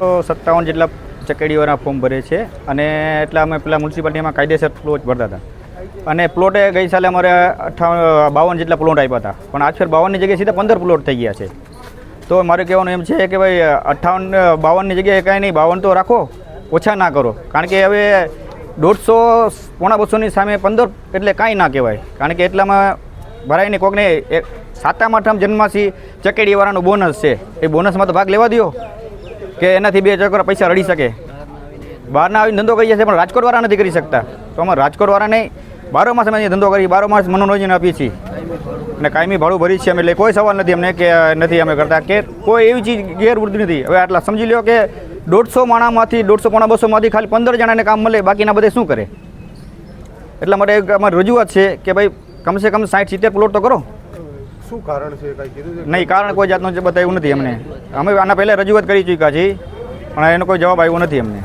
સત્તાવન જેટલા ચકેડીઓના ફોર્મ ભરે છે અને એટલા અમે પેલા મ્યુનિસિપાલિટીમાં કાયદેસર પ્લોટ ભરતા હતા. અને પ્લોટે ગઈ સાલે અમારે અઠ્ઠાવન બાવન જેટલા પ્લોટ આપ્યા હતા. પણ આજ ફેર બાવનની જગ્યાએ સીધા પંદર પ્લોટ થઈ ગયા છે. તો મારે કહેવાનું એમ છે કે ભાઈ અઠ્ઠાવન બાવનની જગ્યાએ કાંઈ નહીં, બાવન તો રાખો, ઓછા ના કરો. કારણ કે હવે દોઢસો, પોણા બસોની સામે પંદર એટલે કાંઈ ના કહેવાય. કારણ કે એટલામાં ભરાય નહીં. કોકને સાતમ, આઠમ જન્માસી ચકેડીવાળાનું બોનસ છે. એ બોનસમાં તો ભાગ લેવા દો કે એનાથી બે ચક્કર પૈસા રડી શકે. બહારના આવીને ધંધો કરી જશે પણ રાજકોટવાળા નથી કરી શકતા. તો અમારે રાજકોટવાળા નહીં બારો માસ અમે ધંધો કરી બારો માસ મનોરંજન આપીએ છીએ. અને કાયમી ભાડું ભરી છીએ અમે એટલે કોઈ સવાલ નથી અમને કે નથી અમે કરતા. કે કોઈ એવી ચીજ ગેરવૃત્તિ નથી. હવે આટલા સમજી લો કે દોઢસો માણામાંથી દોઢસો પોણા બસોમાંથી ખાલી પંદર જણાને કામ મળે બાકીના બધે શું કરે? એટલા માટે અમારી રજૂઆત છે કે ભાઈ કમસે કમ સાઠ સિત્તેર પ્લોટ તો કરો. શું કારણ છે? કીધું નહીં કારણ કોઈ જાતનું જે બતાવ્યું નથી અમને. અમે આના પહેલાં રજૂઆત કરી ચૂક્યા છીએ પણ એનો કોઈ જવાબ આવ્યો નથી અમને.